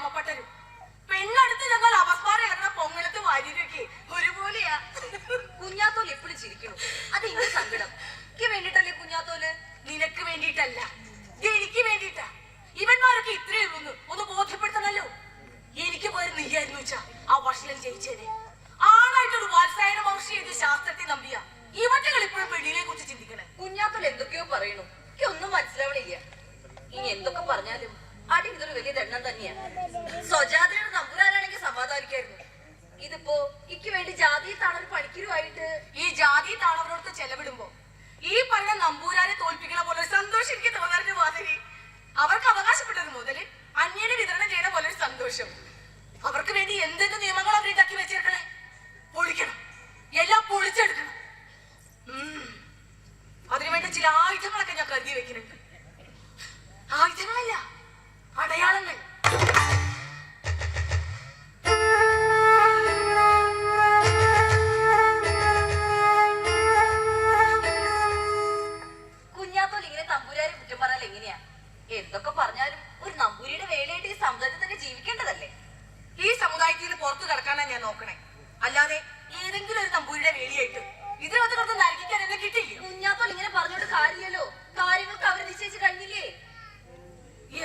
ഗ്രാമപ്പട്ടരും പെണ്ണടുത്ത് ചെന്നാൽ അപസ്മാരം ഇറങ്ങുന്ന പൊങ്ങലത്ത് വാരിയൊക്കെ ഒരുപോലെയാ. കുഞ്ഞാത്തോൽ എപ്പോഴും ചിരിക്കണം. അത് എന്റെ സങ്കടം. എനിക്ക് വേണ്ടിട്ടല്ലേ കുഞ്ഞാത്തോൽ? നിനക്ക് വേണ്ടിട്ടല്ല എനിക്ക് വേണ്ടിട്ടാ ഇവന്മാരൊക്കെ ഇത്രയേ ഉള്ളൂ. ഒന്ന് ബോധ്യപ്പെടുത്തണല്ലോ. എനിക്ക് പോയത് നീയായിരുന്നു വെച്ചാ ആ വർഷത്തിൽ ജയിച്ചേനെ. ആളായിട്ടൊരു വാത്സായന മഹർഷി എഴുതിയ ശാസ്ത്രത്തെ നമ്പിയ. ഇവറ്റകൾ ഇപ്പോഴും പെണ്ണിനെ കുറിച്ച് ചിന്തിക്കണേ. കുഞ്ഞാത്തോൽ എന്തൊക്കെയോ പറയണു. എനിക്കൊന്നും മനസ്സിലാവണില്ല. ഇനി എന്തൊക്കെ പറഞ്ഞാലും അടി ഇതൊരു വലിയ ദണ്ണം തന്നെയാണ് സ്വജാതിയുടെ നമ്പുകാരാണെങ്കിൽ സമാധാനിക്കായിരുന്നു. ഇതിപ്പോ ഇക്ക് വേണ്ടി ജാതി താണൊരു പണിക്കരുമായിട്ട് ഈ ജാതി താണവരോടത്ത് ചെലവിടുമ്പോ ഈ പറഞ്ഞ നമ്പൂരാനെ തോൽപ്പിക്കണ പോലെ സന്തോഷം എനിക്ക് തോന്നാറുണ്ട് മാധവി അവർക്ക് അവകാശപ്പെട്ടത് മുതൽ അന്യന് വിതരണം ചെയ്യണ പോലെ ഒരു സന്തോഷം. അവർക്ക് വേണ്ടി എന്തെന്ത് നിയമങ്ങൾ അവർ ഉണ്ടാക്കി വെച്ചേക്കണേ? പൊളിക്കണം. എല്ലാം പൊളിച്ചെടുക്കണം. അതിനുവേണ്ട ചില ആയുധങ്ങളൊക്കെ ഞാൻ കരുതി വെക്കുന്നുണ്ട് ആയുധങ്ങളല്ല. തമ്പുരാരെ കുറ്റം പറഞ്ഞാൽ എങ്ങനെയാ? എന്തൊക്കെ പറഞ്ഞാലും ഒരു നമ്പൂരിയുടെ വേലയായിട്ട് ഈ സമുദായത്തിൽ തന്നെ ജീവിക്കേണ്ടതല്ലേ? ഈ സമുദായത്തിൽ നിന്ന് പുറത്തു കിടക്കാനാ ഞാൻ നോക്കണേ. അല്ലാതെ ഏതെങ്കിലും ഒരു നമ്പൂരിയുടെ വേലിയായിട്ട് ഇതിനകത്ത് കിടന്ന് നരകിക്കാൻ എന്നെ കിട്ടില്ല കുഞ്ഞാത്തോൽ ഇങ്ങനെ പറഞ്ഞോണ്ട് കാര്യമല്ലോ കാര്യങ്ങൾക്ക് അവർ നിശ്ചയിച്ച് കഴിഞ്ഞില്ലേ?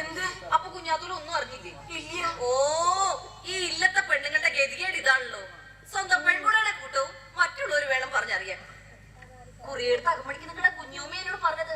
എന്ത്? അപ്പൊ കുഞ്ഞാത്തോൾ ഒന്നും അറിഞ്ഞില്ലേ? ഇല്ല. ഓ ഈ ഇല്ലത്തെ പെണ്ണുങ്ങളുടെ ഗതികേട് ഇതാണല്ലോ. സ്വന്തം പെൺകുട്ടികളുടെ കൂട്ടവും മറ്റുള്ളവർ വേണം പറഞ്ഞറിയാൻ. കുറിയെടുത്ത് അകമണിക്ക് നിങ്ങളുടെ കുഞ്ഞുമ്മ എന്നോട് പറഞ്ഞത്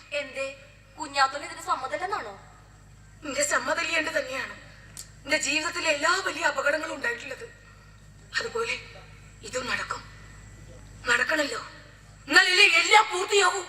എന്തേ? കുഞ്ഞാത്തോന് ഇതിന് സമ്മതല്ലെന്നാണോ നിന്റെ സമ്മതല്ലേണ്ടത് തന്നെയാണ്. നിന്റെ ജീവിതത്തിലെ എല്ലാ വലിയ അപകടങ്ങളും ഉണ്ടായിട്ടുള്ളത്. അതുപോലെ ഇതും നടക്കും. നടക്കണല്ലോ. എന്നാലല്ലേ എല്ലാം പൂർത്തിയാവൂ